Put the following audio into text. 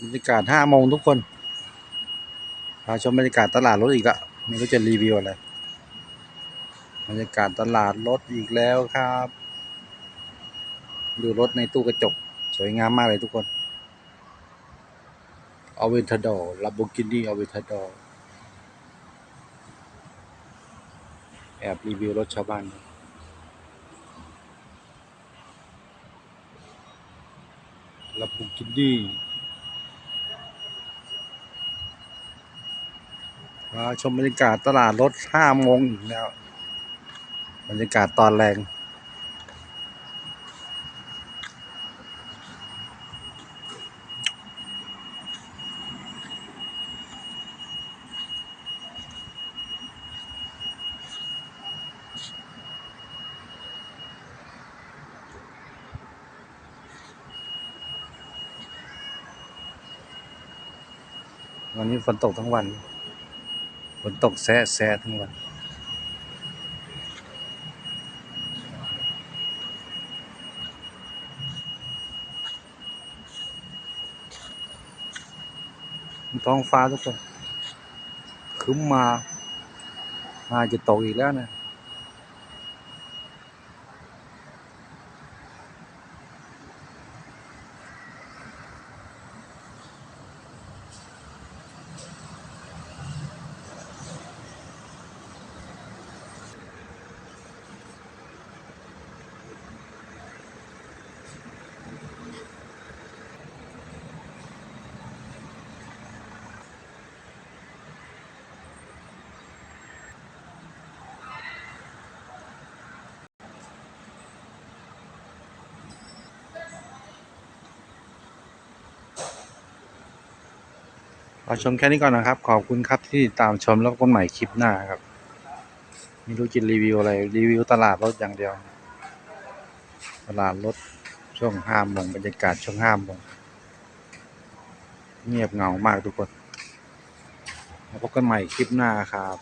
บรรยากาศห้าโมงทุกคนพาชมบรรยากาศตลาดรถอีกละไม่รู้จะรีวิวอะไรบรรยากาศตลาดรถอีกแล้วครับ ดูรถในตู้กระจก สวยงามมากเลยทุกคนอเวนทาดอร์ลาโบกินีอเวนทาดอร์แอบรีวิวรถชาวบ้านลาโบกินี มาชมบรรยากาศตลาดรถห้าโมงอีกแล้ว บรรยากาศตอนแรง วันนี้ฝนตกทั้งวัน ฝนตกแซะแซะทั้งวันท้องฟ้าทุกคนครึ้มมามาจะตกอีกแล้วนะ ขอชมแค่นี้ก่อนนะครับ ขอบคุณครับที่ตามชมแล้วก็ใหม่คลิปหน้าครับไม่รู้จะรีวิวอะไร รีวิวตลาดรถอย่างเดียว ตลาดรถช่วงห้าโมงบรรยากาศช่วงห้าโมงเงียบเหงามากทุกคนแล้วพบกันใหม่คลิปหน้าครับ